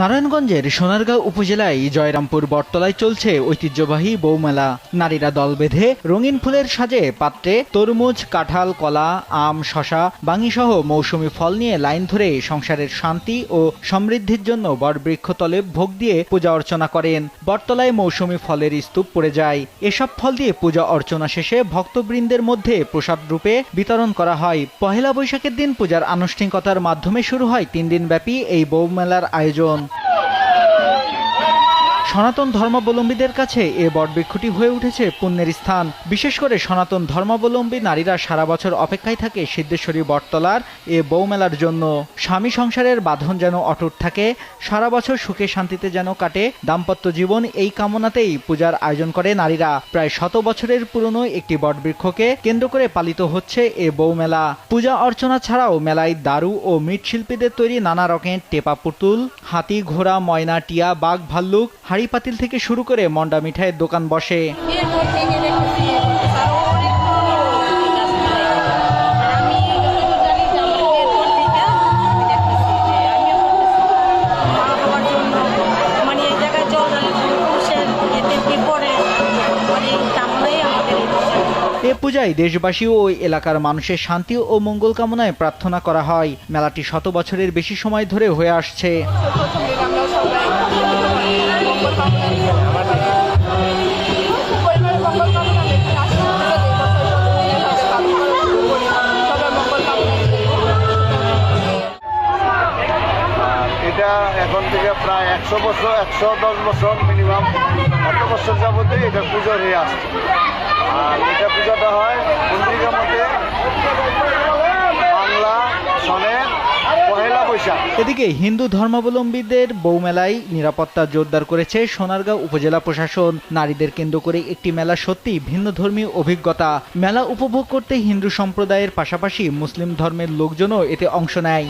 নারায়ণগঞ্জের সোনারগাঁও উপজেলায় জয়রামপুর বটতলায় চলছে ঐতিহ্যবাহী বৌমেলা নারীরা দল বেঁধে রঙিন ফুলের সাজে পাত্রে তরমুজ, কাঁঠাল, কলা, আম, শশা, বাঙিসহ মৌসুমি ফল নিয়ে লাইন ধরে সংসারের শান্তি ও সমৃদ্ধির জন্য বটবৃক্ষতলে ভোগ দিয়ে পূজা অর্চনা করেন। বটতলায় মৌসুমি ফলের স্তূপ পড়ে যায়। এসব ফল দিয়ে পূজা অর্চনা শেষে ভক্তবৃন্দের মধ্যে প্রসাদ রূপে বিতরণ করা হয়। পহেলা বৈশাখের দিন পূজার আনুষ্ঠানিকতার মাধ্যমে শুরু হয় তিন দিনব্যাপী এই বৌমেলার আয়োজন। সনাতন ধর্মাবলম্বীদের কাছে এ বটবৃক্ষটি হয়ে উঠেছে পুণ্যের স্থান। বিশেষ করে সনাতন ধর্মাবলম্বী নারীরা সারা বছর অপেক্ষায় থাকে সিদ্ধেশ্বরী বটতলার এ বৌমেলার জন্য। স্বামী সংসারের বাঁধন যেন অটুট থাকে, সারা বছর সুখে শান্তিতে যেন কাটে। দাম্পত্য জীবন এই কামনাতেই পূজার আয়োজন করে নারীরা। প্রায় শত বছরের পুরনো একটি বটবৃক্ষকে কেন্দ্র করে পালিত হচ্ছে এ বৌমেলা পূজা অর্চনা ছাড়াও মেলায় দারু ও মৃৎশিল্পীদের তৈরি নানা রকমের টেপা পুতুল, হাতি, ঘোড়া, ময়না, টিয়া, বাঘ, ভাল্লুক, হাড়ি পাতিল থেকে শুরু করে মন্ডা মিঠাইয়ের দোকান বসে। এ পূজায় দেশবাসী ও এলাকার মানুষের শান্তি ও মঙ্গল কামনায় প্রার্থনা করা হয়। মেলাটি শত বছরের বেশি সময় ধরে হয়ে আসছে। এটা এখন থেকে প্রায় একশো বছর, একশো দশ বছর মিনিমাম এত বছর যাবতে এটা পুজো হয়ে আসছে। আর এটা পূজাটা হয় পঞ্জিকা মতে বাংলা সনের এদিকে হিন্দু ধর্মাবলম্বীদের বৌমেলায় নিরাপত্তা জোরদার করেছে সোনারগাঁও উপজেলা প্রশাসন। নারীদের কেন্দ্র করে একটি মেলা সত্যি ভিন্ন ধর্মীয় অভিজ্ঞতা। মেলা উপভোগ করতে হিন্দু সম্প্রদায়ের পাশাপাশি মুসলিম ধর্মের লোকজনও এতে অংশ নেয়।